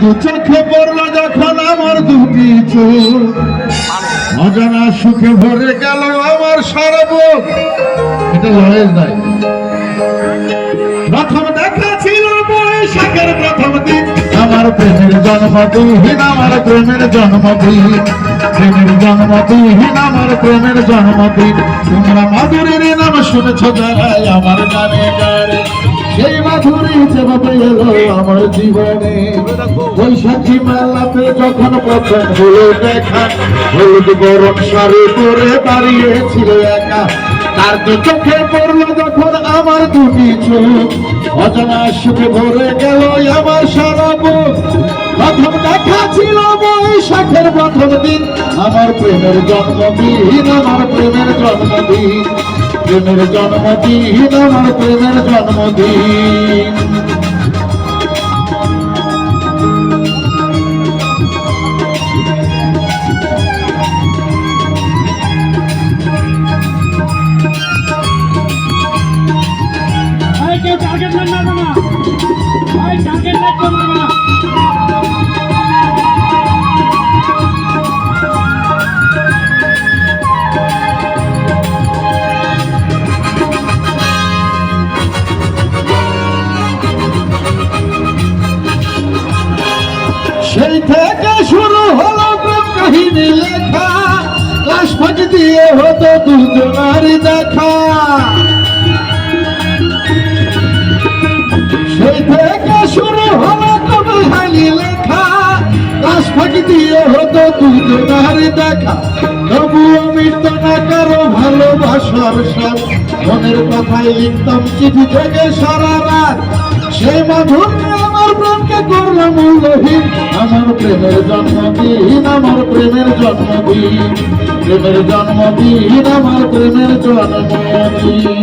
দু চোখে পড়ল যখন আমার দুটি চোখ। অজানা সুখে ভরে গেল আমার এটা নাই। প্রথম দেখা ছিল বৈশাখের প্রথম দিন। আমার প্রেমের জন্মদিন, আমার প্রেমের জন্মদিন। প্রেমের জন্মদিন, আমার প্রেমের জন্মদিন। তোমরা মাধুরীর নাম শুনেছ যারাই আমার গানে গানে এলো আমার জীবনে। বৈশাখী মেলাতে যখন প্রথম হলো দেখা, হলুদ গরম শাড়ি পরে দাঁড়িয়েছিল একা। তার তো চোখে পড়ল যখন আমার দুটি চোখ। অজানা সুখে ভরে গেল আমার সারা প্রথম দেখা ছিল বৈশাখের প্রথম দিন। আমার প্রেমের জন্মদিন, আমার প্রেমের জন্মদিন। প্রেমের জন্মদিন আমার প্রেমের জন্মদিন। টার্গেট না সেই থেকে শুরু হলো কাহিনী লেখা। লাশ ফাঁকি দিয়ে হতো দুজনার দেখা। সেই থেকে শুরু হলো কবি হানি লেখা। লাশ ফাঁকি দিয়ে হতো দুজনার দেখা। তবুও মিটত না কারও ভালোবাসার সব মনের কথাই লিখতাম চিঠি থেকে সারা রাত। সেই মাধুর্য আমার করলাম করল মূল্যহীন আমার প্রেমের জন্মদিন, আমার প্রেমের জন্মদিন। প্রেমের জন্মদিন, আমার প্রেমের জন্মদিন।